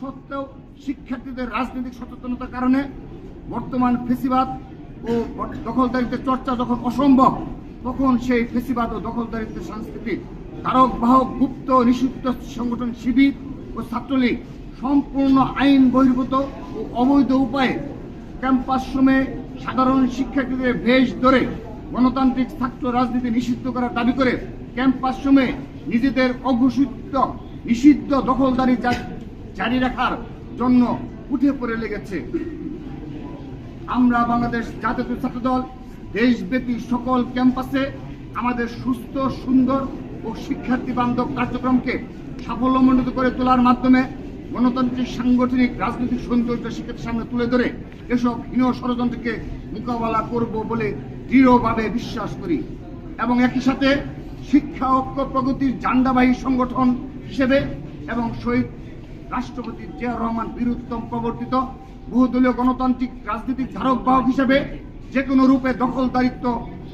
সত্ত্বেও শিক্ষার্থীদের রাজনৈতিক সচেতনতার কারণে বর্তমান ফেসিবাদ ও দখলদারিত্বের চর্চা যখন অসম্ভব, তখন সেই ফেসিবাদ ও দখলদারিত্বের সংস্কৃতি, ধারক, বাহক, গুপ্ত, নিষিদ্ধ সংগঠন, শিবির ও ছাত্রলীগ সম্পূর্ণ আইন বহির্ভূত ও অবৈধ উপায়ে ক্যাম্পাস শ্রমে সাধারণ শিক্ষার্থীদের বেশ ধরে গণতান্ত্রিক ছাত্র রাজনীতি নিষিদ্ধ করার দাবি করে ক্যাম্পাস শ্রমে নিজেদের অঘোষিত, নিষিদ্ধ দখলদারি জারি রাখার জন্য উঠে পড়ে লেগেছে। আমরা বাংলাদেশ জাতীয় ছাত্র দল দেশব্যাপী সকল ক্যাম্পাসে আমাদের সুস্থ, সুন্দর ও শিক্ষার্থী বান্ধব কার্যক্রমকে সাফল্যমণ্ডিত করে তোলার মাধ্যমে গণতান্ত্রিক, সাংগঠনিক, রাজনৈতিক সৌন্দর্য শিক্ষার্থীর সামনে তুলে ধরে এসব হীন ষড়যন্ত্রকে মোকাবেলা করব বলে দৃঢ়ভাবে বিশ্বাস করি। এবং একই সাথে শিক্ষা, ঐক্য, প্রগতির জান্ডাবাহী সংগঠন হিসেবে এবং শহীদ রাষ্ট্রপতি জিয়া রহমান বীরুত্তম প্রবর্তিত বহুদলীয় গণতান্ত্রিক রাজনীতির ধারক বাহক হিসেবে যে কোনো রূপে দখলদারিত্ব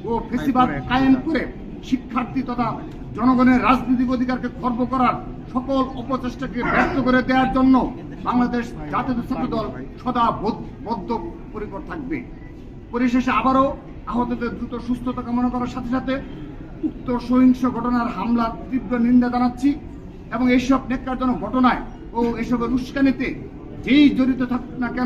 ও ফেসিবাদ কায়েম করে শিক্ষার্থী তথা জনগণের রাজনৈতিক অধিকারকে খর্ব করার সকল অপচেষ্টাকে ব্যর্থ করে দেওয়ার জন্য বাংলাদেশ জাতীয় ছাত্র দল সদা বদ্ধ- বদ্ধপরিকর থাকবে। পরিশেষে আবারও আহতদের দ্রুত সুস্থতা কামনা করার সাথে সাথে উক্ত সহিংস ঘটনার হামলার তীব্র নিন্দা জানাচ্ছি এবং এইসব নেককারজনক ঘটনায় ও এসবের উস্কানিতে যেই জড়িত থাকুক না কেন